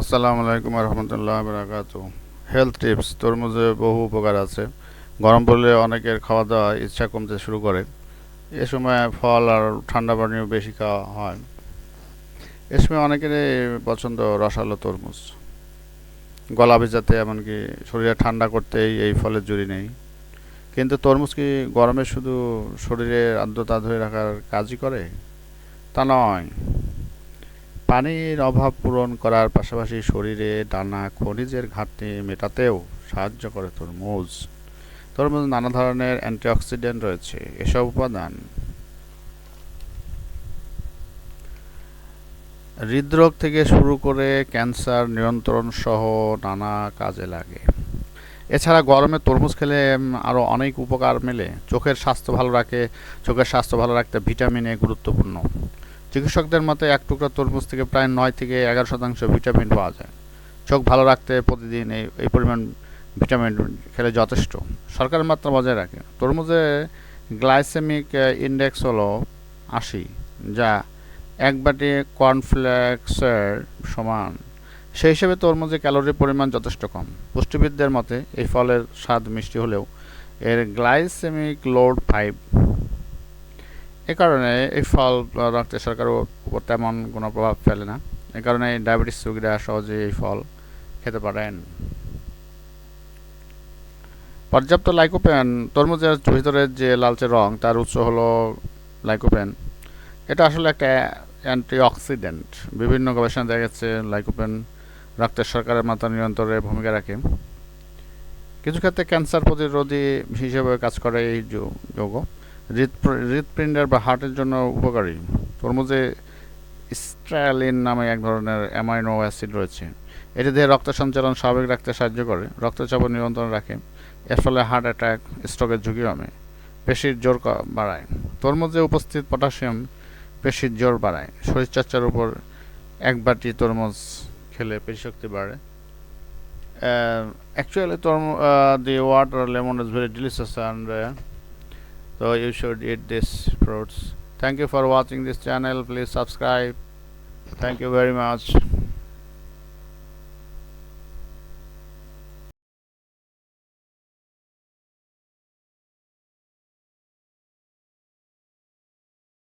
আসসালামু আলাইকুম রহমতুল্লাহ বরাকাত health tips তরমুজে বহু উপকার আছে। গরম পড়লে অনেকের খাওয়া দাওয়া ইচ্ছা কমতে শুরু করে। এ সময় ফল আর ঠান্ডা পানীয় বেশি খাওয়া হয়। এ সময় অনেকেরই পছন্দ রসালো তরমুজ। গলা ভেজাতে এমনকি শরীরে ঠান্ডা করতেই এই ফলের জুড়ি নেই। কিন্তু তরমুজ কি গরমে শুধু শরীরে আর্দ্রতা ধরে রাখার কাজই করে? তা নয়। পানির অভাব পূরণ করার পাশাপাশি শরীরে নানা খনিজের ঘাটতি মেটাতেও সাহায্য করে তরমুজ। তরমুজ নানা ধরনের অ্যান্টিঅক্সিডেন্ট রয়েছে। এসব উপাদান হৃদরোগ থেকে শুরু করে ক্যান্সার নিয়ন্ত্রণ সহ নানা কাজে লাগে। এছাড়া গরমে তরমুজ খেলে আরও অনেক উপকার মেলে। চোখের স্বাস্থ্য ভালো রাখে। চোখের স্বাস্থ্য ভালো রাখতে ভিটামিন এ গুরুত্বপূর্ণ। চিকিৎসকদের মতে, এক টুকরা তরমুজ থেকে প্রায় নয় থেকে এগারো শতাংশ ভিটামিন পাওয়া যায়। চোখ ভালো রাখতে প্রতিদিন এই এই পরিমাণ ভিটামিন খেলে যথেষ্ট। সরকারের মাত্রা বজায় রাখে। তরমুজে গ্লাইসেমিক ইন্ডেক্স হলো আশি, যা এক বাটি কর্নফ্লেক্সের সমান। সেই হিসেবে তরমুজে ক্যালোরির পরিমাণ যথেষ্ট কম। পুষ্টিবিদদের মতে, এই ফলের স্বাদ মিষ্টি হলেও এর গ্লাইসেমিক লোড ফাইভ এ কারণে এই ফল রক্তের সরকারের উপর তেমন কোনো প্রভাব ফেলে না। এ কারণে ডায়াবেটিস রোগীরা সহজে এই ফল খেতে পারেন। পর্যাপ্ত লাইকোপেন তরমুজের ভিতরে যে লালচে রং, তার উৎস হলো লাইকোপেন এটা আসলে একটা অ্যান্টিঅক্সিডেন্ট। বিভিন্ন গবেষণা দেখা গেছে লাইকোপেন রক্তের সরকারের মাত্রা নিয়ন্ত্রণে ভূমিকা রাখে। কিছু ক্ষেত্রে ক্যান্সার প্রতিরোধী হিসেবে কাজ করে এই যৌগ। হৃদপিণ্ডের বা হার্টের জন্য উপকারী। তরমুজে স্ট্রালিন নামে এক ধরনের অ্যামাইনো অ্যাসিড রয়েছে। এটি দিয়ে রক্ত সঞ্চালন স্বাভাবিক রাখতে সাহায্য করে রক্তচাপ নিয়ন্ত্রণ রাখে, এর ফলে হার্ট অ্যাটাক, স্ট্রোকের ঝুঁকি কমে, পেশির জোর বাড়ায়। তরমুজে উপস্থিত পটাশিয়াম পেশির জোর বাড়ায়। শরীরচর্চার উপর এক বাটি তরমুজ খেলে পেশি শক্তি বাড়ে। অ্যাকচুয়ালি তরমুজ the water lemon is very delicious and so you should eat these fruits. Thank you for watching this channel. Please subscribe. Thank you very much